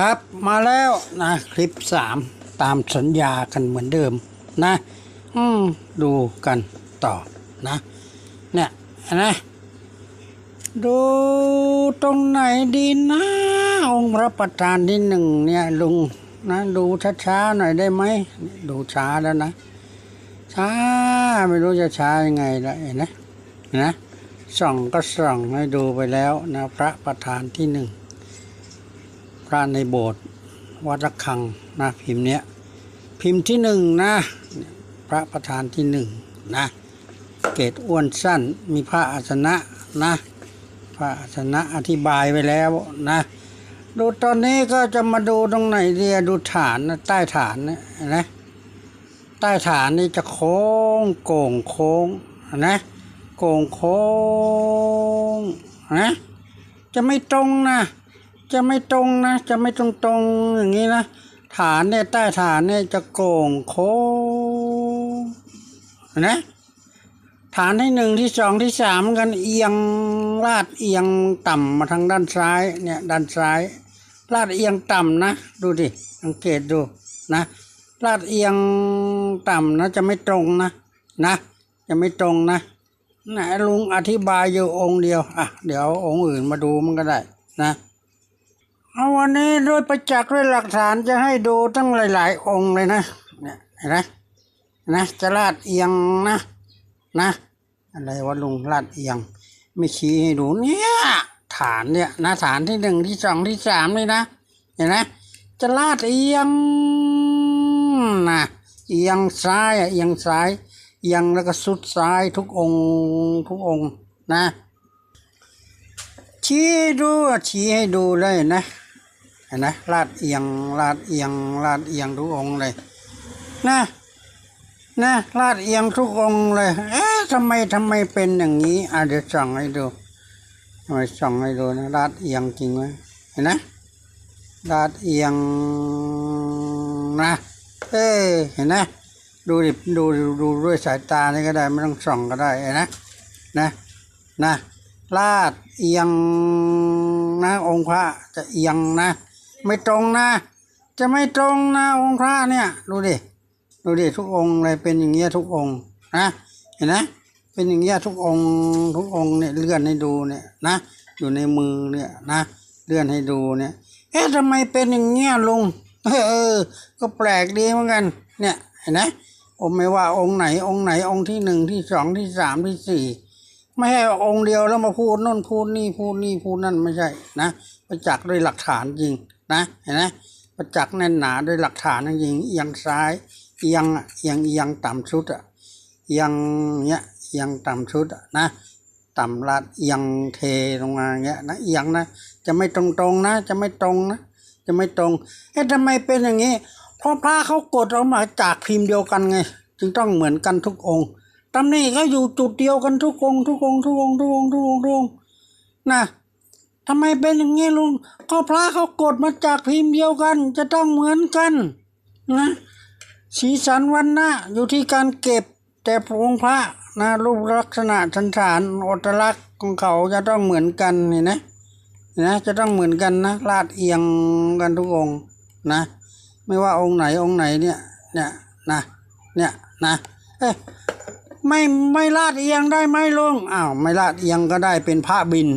ครับมาแล้วนะคลิปสามตามสัญญากันเหมือนเดิมนะ อืมดูกันต่อนะ เนี่ยนไหมดูตรงไหนดีนะองค์พระประธานที่หนึ่งเนี่ยลุงนะดูช้าๆหน่อยได้ไหมดูช้าแล้วนะ ช้าไม่รู้จะช้ายังไงละเห็นไหมนไหมส่องก็ส่องให้ดูไปแล้วนะพระประธานที่หนึ่ง พระในโบสถ์วัดระฆังนะพิมพ์เนี้ยพิมพ์ที่หนึ่งนะ พระประธานที่หนึ่งนะ เกตอ้วนสั้นมีพระอาสนะนะ พระอาสนะอธิบายไว้แล้วนะ ดูตอนนี้ก็จะมาดูตรงไหนเดียดูฐานนะใต้ฐานนะนะใต้ฐานนี่จะโค้งโก่งโค้งนะโก่งโค้งนะจะไม่ตรงนะ จะไม่ตรงนะ จะไม่ตรงตรงๆอย่างนี้นะ ฐานเนี่ยใต้ฐานเนี่ยจะโก่งโค้งนะฐานที่หนึ่งที่สองที่สามกันเอียงลาดเอียงต่ำมาทางด้านซ้ายเนี่ยด้านซ้าย ลาดเอียงต่ำนะ ดูดิสังเกตดูนะ ลาดเอียงต่ำนะจะไม่ตรงนะนะจะไม่ตรงนะนะลุงอธิบายอยู่องค์เดียวอะเดี๋ยวองค์อื่นมาดูมันก็ได้นะ เอาวันนี้ด้วยประจักษ์ด้วยหลักฐานจะให้ดูตั้งหลาย ๆ องค์เลยนะเนี่ยเห็นไหมนะจะลาดเอียงนะนะอะไรวะลุงลาดเอียง ไม่ชี้ให้ดูเนี่ยฐานเนี่ยนะฐานที่หนึ่งที่สองที่สามนี่นะเห็นไหมจะลาดเอียงนะเอียงซ้ายอะเอียงซ้ายเอียงแล้วก็สุดซ้ายทุกองค์ทุกองค์นะชี้ให้ดูชี้ให้ดูเลยนะ ห็นไหมลาดเอียงลาดเอียงลาดเอียงทุกองค์เลยนะนะลาดเอียงทุกองค์เลย เอ๊ะทำไมทำไมเป็นอย่างนี้อะเดี๋ยวส่องให้ดูทำไมส่องให้ดูนะลาดเอียงจริงไหมเห็นไหมลาดเอียงนะเอ้ยเห็นไหมดูดิดูดูดูด้วยสายตานี่ก็ได้ไม่ต้องส่องก็ได้เห็นไหมนะนะลาดเอียงนะองค์พระจะเอียงนะ ไม่ตรงนะ จะไม่ตรงนะองค์พระเนี่ย ดูดิ ดูดิทุกองค์เลยเป็นอย่างเงี้ยทุกองค์นะ เห็นไหมเป็นอย่างเงี้ยทุกองค์ทุกองค์เนี่ยเลื่อนให้ดูเนี่ยนะ อยู่ในมือเนี่ยนะ เลื่อนให้ดูเนี่ย เอ๊ะทำไมเป็นอย่างเงี้ยลุง เออ ก็แปลกดีเหมือนกัน เนี่ย เห็นไหมผมไม่ว่าองค์ไหนองค์ไหนองค์ที่หนึ่งที่สองที่สามที่สี่ไม่ให้องค์เดียวแล้วมาพูดน่นพูดนี่พูดนี่พูดนั่นไม่ใช่นะปจักด้วยหลักฐานจริง นะเห็นไหมประจักษ์แน่นหนาด้วยหลักฐานจริงเอียงซ้ายเอียงเอียงเอียงต่ำสุดอะเอียงเนี้ยเอียงต่ำสุดอะนะต่ำลาดเอียงเทลงมาเงี้ยนะเอียงนะจะไม่ตรงตรงๆนะ จะไม่ตรงนะจะไม่ตรงเอ๊ะทำไมเป็นอย่างนี้เพราะพระเขากดออกมาจากพิมพ์เดียวกันไง จึงต้องเหมือนกันทุกองค์ตำหนิก็อยู่จุดเดียวกันทุกองทุกองค์ทุกองค์ทุกองค์ทุกองค์ทุกองค์นะ ทำไมเป็นอย่างนี้ลุง ก็พระเขากดมาจากพิมพ์เดียวกัน จะต้องเหมือนกันนะสีสันวันนะอยู่ที่การเก็บ แต่องค์พระนะรูปลักษณะสันฐานอัตลักษณ์ของเขาจะต้องเหมือนกันนี่นะนะจะต้องเหมือนกันนะลาดเอียงกันทุกองนะ ไม่ว่าองค์ไหนองค์ไหนเนี่ยเนี่ยนะเนี่ยนะเอ๊ะไม่ไม่ลาดเอียงได้ไหมลุงอ้าวไม่ลาดเอียงก็ได้เป็นพระบิน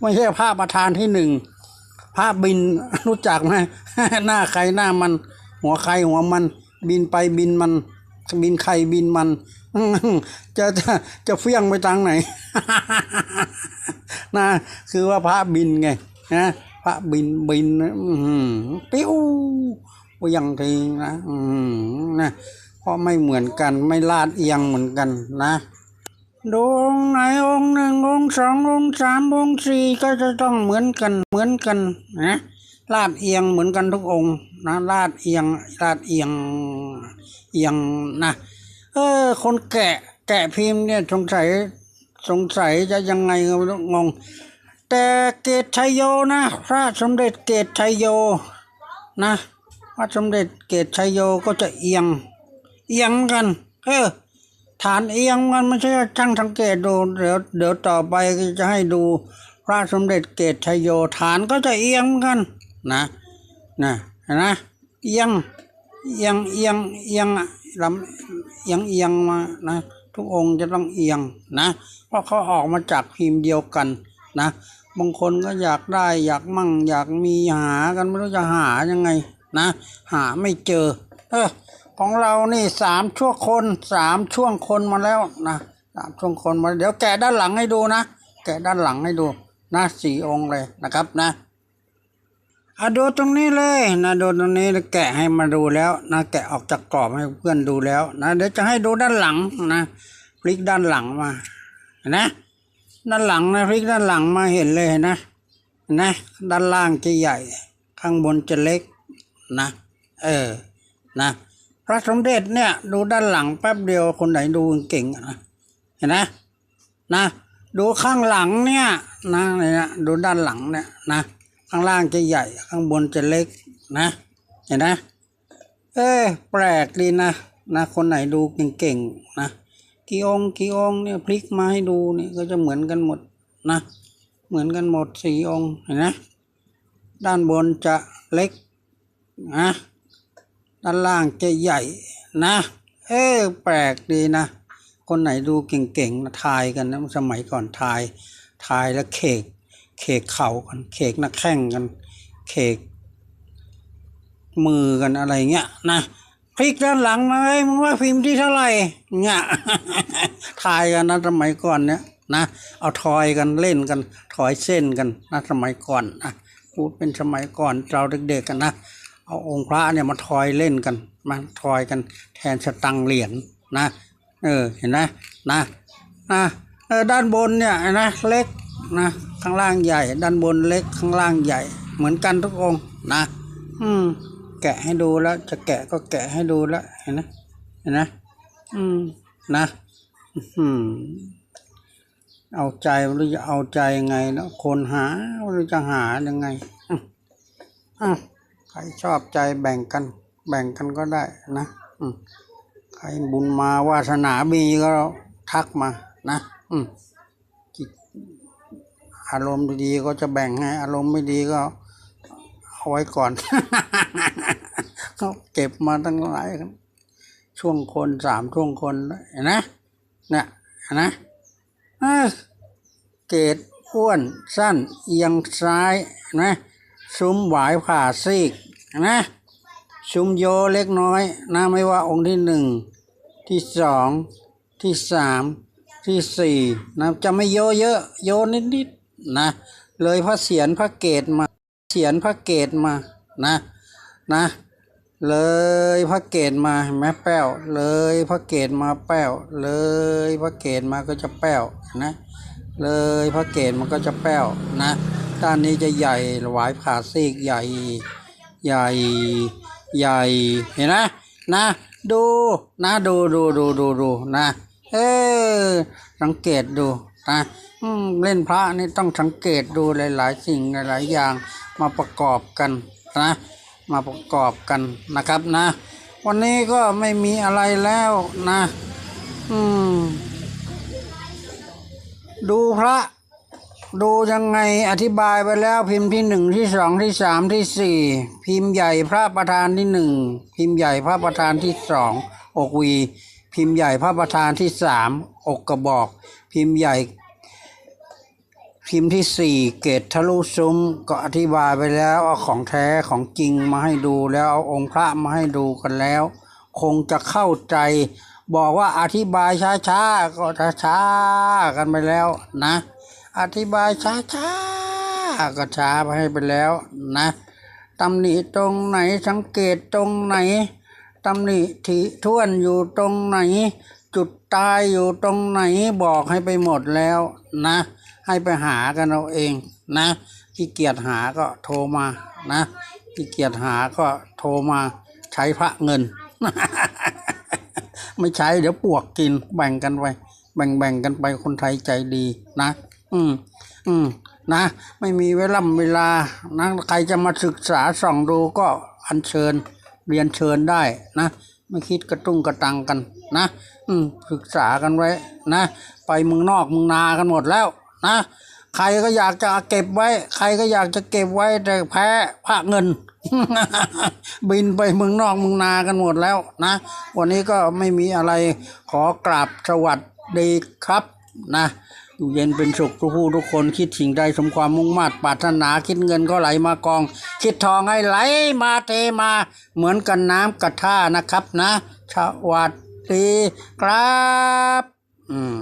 ไม่ใช่พระประธานที่หนึ่งพระบินรู้จักไหมหน้าใครหน้ามัน หัวใครหัวมัน บินไปบินมัน บินใครบินมันจะจะจะเฟี้ยงไปทางไหนนะคือว่าพระบินไงนะพระบินบินปิ้วเวียงทีนะนะเพราะไม่เหมือนกันไม่ลาดเอียงเหมือนกันนะ ดูองค์ไหนองค์หนึ่งองค์สององค์สามองค์สี่ก็จะต้องเหมือนกันเหมือนกันนะลาดเอียงเหมือนกันทุกองค์นะลาดเอียงลาดเอียงเอียงนะเออ คนแกะแกะพิมพ์เนี่ยสงสัยสงสัยจะยังไงก็งง แต่เกตชัยโยนะพระสมเด็จเกตชัยโยนะพระสมเด็จเกตชัยโยก็จะเอียง เอียงเหมือนกัน เออ ฐานเอียงมันไม่ใช่ช่างสังเกตดูเดี๋ยวเดี๋ยวต่อไปจะให้ดูพระสมเด็จเกตชโยฐานก็จะเอียงเหมือนกันนะนะนไหมเอียงเอียงเอียงเอียงลำเอียงเอียงมานะทุกองค์จะต้องเอียงนะ เพราะเขาออกมาจากพิมพ์เดียวกันนะบางคนก็อยากได้อยากมั่ง อยากมีหากันไม่รู้จะหายังไงนะ หาไม่เจอ เออ ของเรานี่สามช่วงคนสามช่วงคนมาแล้วนะสามช่วงคนมาเดี๋ยวแกะด้านหลังให้ดูนะ แกะด้านหลังให้ดูนะสี่องค์เลยนะครับนะอะดูตรงนี้เลยนะดูตรงนี้แกะให้มาดูแล้วนะแกะออกจากกรอบให้เพื่อนดูแล้วนะเดี๋ยวจะให้ดูด้านหลังนะพลิกด้านหลังมานะด้านหลังนะพลิกด้านหลังมาเห็นเลยนะนะด้านล่างจะใหญ่ ข้างบนจะเล็กนะ เออนะ ระสมเด็จเนี่ย ดูด้านหลังแป๊บเดียวคนไหนดูเก่งนะเห็นนะนะดูข้างหลังเนี่ยนะเนี่ยดูด้านหลังเนี่ยนะข้างล่างจะใหญ่ข้างบนจะเล็กนะ เห็นนะเอ้แปลกดีนะนะคนไหนดูเก่งๆนะกี่องค์กี่องค์เนี่ยพลิกมาให้ดูนี่ก็จะเหมือนกันหมดนะ เหมือนกันหมดสี่องค์เห็นนะด้านบนจะเล็กนะ ด้านล่างจะใหญ่นะ เอ้แปลกดีนะ คนไหนดูเก่งๆนะทายกันนะสมัยก่อนทายทายแล้วเคกเคกเข่ากันเคกนักแข่งกันเคกมือกันอะไรเงี้ยนะพลิกด้านหลังมาเอ้มึงว่าพิมพ์ที่เท่าไหร่เนี่ยทายกันนะสมัยก่อนเนี่ยนะเอาทอยกันเล่นกันถอยเส้นกันนะสมัยก่อนนะพูดเป็นสมัยก่อนเราเด็กๆกันนะ เอาองค์พระเนี่ยมาทอยเล่นกันมาทอยกันแทนสตังเหรียญนะ เออเห็นไหมนะนะเออด้านบนเนี่ยนะเล็กนะข้างล่างใหญ่ ด้านบนเล็กข้างล่างใหญ่ เหมือนกันทุกองค์นะ อืม แกะให้ดูแล้ว จะแกะก็แกะให้ดูแล้วเห็นไหมเห็นไหมอืมนะอืมเอาใจไม่รู้จะเอาใจยังไงแล้วคนหาไม่รู้จะหายังไงอืมอะ ใครชอบใจแบ่งกัน แบ่งกันก็ได้นะใครบุญมาวาสนามีก็ทักมานะอืมจิตอารมณ์ดีๆก็จะแบ่งให้ อารมณ์ไม่ดีก็เอาไว้ก่อนเขาเก็บมาตั้งหลายช่วงคนสามช่วงคนนนะเนี่ยนะเอ้ยเกตอ้วนสั้นเอียงซ้ายนะ ซุ้มหวายผ่าซีกนะซุ้มโยเล็กน้อยนะไม่ว่าองค์ที่หนึ่งที่สองที่สามที่สี่นะจะไม่โยเยอะ โยนิดๆนะ เลยพระเสียรพระเกตมาเสียรพระเกตมานะนะเลยพระเกตมาเห็นไหมแป้วเลยพระเกตมาแป้วเลยพระเกตมาก็จะแป้วนะ เลยพระเกตมันก็จะแป้วนะ ด้านนี้จะใหญ่หวายผ่าซีกใหญ่ใหญ่ใหญ่เห็นนะนะดูนะดูดูดูดูดูนะเออสังเกตดูนะเล่นพระนี่ต้องสังเกตดูหลายๆ สิ่งหลายๆอย่างมาประกอบกันนะมาประกอบกันนะครับนะ วันนี้ก็ไม่มีอะไรแล้วนะ อืม ดูพระ ดูยังไงอธิบายไปแล้วพิมพ์ที่หนึ่งที่สองที่สามที่สี่พิมพ์ใหญ่พระประธานที่หนึ่งพิมพ์ใหญ่พระประธานที่สองอกวี พิมพ์ใหญ่พระประธานที่สามอกกระบอก พิมพ์ใหญ่พิมพ์ที่สี่เกตทะลุซุ้มก็อธิบายไปแล้วเอาของแท้ของจริงมาให้ดูแล้วเอาองค์พระมาให้ดูกันแล้ว คงจะเข้าใจ บอกว่าอธิบายช้าๆก็ช้าๆกันไปแล้วนะ อธิบายช้าๆก็ช้าไปให้ไปแล้วนะตำหนิตรงไหนสังเกตตรงไหนตำหนิที่ท่วนอยู่ตรงไหน จุดตายอยู่ตรงไหนบอกให้ไปหมดแล้วนะ ให้ไปหากันเอาเองนะขี้เกียจหาก็โทรมานะขี้เกียจหาก็โทรมาใช้พระเงิน ไม่ใช้เดี๋ยวปวกกินแบ่งกันไปแบ่งแบ่งกันไปคนไทยใจดีนะ อืม อืม นะ ไม่มีเวลาเวลานะใครจะมาศึกษาส่องดูก็อัญเชิญ เรียนเชิญได้นะ ไม่คิดกระตุ้งกระตังกัน นะอืมศึกษากันไว้ นะ ไปเมืองนอกเมืองนากันหมดแล้ว นะใครก็อยากจะเก็บไว้ ใครก็อยากจะเก็บไว้แต่แพ้พระเงิน บินไปเมืองนอกเมืองนากันหมดแล้วนะ วันนี้ก็ไม่มีอะไรขอกราบสวัสดีครับนะ อยู่เย็นเป็นสุขทุกผู้ทุกคนคิดสิ่งใดสมความมุ่งมา่ปรารถนาคิดเงินก็ไหลมากอง คิดทองให้ไหลมาเทมา เหมือนกันน้ำกระท่านะครับนะสวัสดีครับ อืม